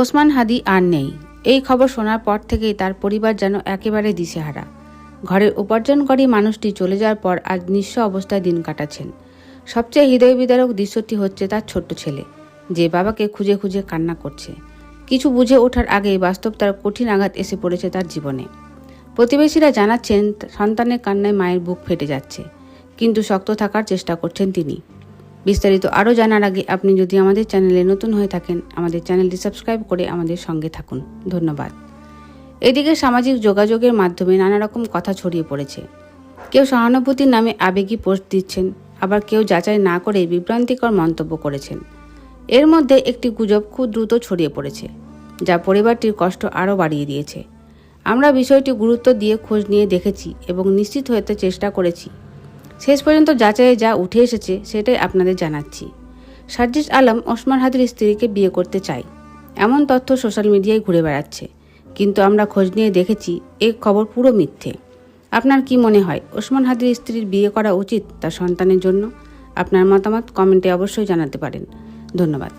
ওসমান হাদি আর নেই। এই খবর শোনার পর থেকেই তার পরিবার যেন একেবারে দিশেহারা। ঘরের উপার্জনকারী মানুষটি চলে যাওয়ার পর আজ নিঃস্ব অবস্থায় দিন কাটাচ্ছেন। সবচেয়ে হৃদয় বিদারক দৃশ্যটি হচ্ছে তার ছোট্ট ছেলে, যে বাবাকে খুঁজে খুঁজে কান্না করছে। কিছু বুঝে ওঠার আগেই বাস্তব তার কঠিন আঘাত এসে পড়েছে তার জীবনে। প্রতিবেশীরা জানাচ্ছেন, সন্তানের কান্নায় মায়ের বুক ফেটে যাচ্ছে, কিন্তু শক্ত থাকার চেষ্টা করছেন তিনি। বিস্তারিত আরও জানার আগে আপনি যদি আমাদের চ্যানেলে নতুন হয়ে থাকেন, আমাদের চ্যানেলটি সাবস্ক্রাইব করে আমাদের সঙ্গে থাকুন। ধন্যবাদ। এদিকে সামাজিক যোগাযোগের মাধ্যমে নানা রকম কথা ছড়িয়ে পড়েছে। কেউ সহানুভূতির নামে আবেগী পোস্ট দিচ্ছেন, আবার কেউ যাচাই না করে বিভ্রান্তিকর মন্তব্য করেছেন। এর মধ্যে একটি গুজব খুব দ্রুত ছড়িয়ে পড়েছে, যা পরিবারটির কষ্ট আরও বাড়িয়ে দিয়েছে। আমরা বিষয়টি গুরুত্ব দিয়ে খোঁজ নিয়ে দেখেছি এবং নিশ্চিত হতে চেষ্টা করেছি শেষ পর্যন্ত যাচাইয়ে যা উঠে এসেছে সেটাই আপনাদের জানাচ্ছি। সার্জিস আলম ওসমান হাদির স্ত্রীকে বিয়ে করতে চাই এমন তথ্য সোশ্যাল মিডিয়ায় ঘুরে বেড়াচ্ছে। কিন্তু আমরা খোঁজ নিয়ে দেখেছি এ খবর পুরো মিথ্যে। আপনার কি মনে হয় ওসমান হাদির স্ত্রীর বিয়ে করা উচিত তার সন্তানের জন্য? আপনার মতামত কমেন্টে অবশ্যই জানাতে পারেন। ধন্যবাদ।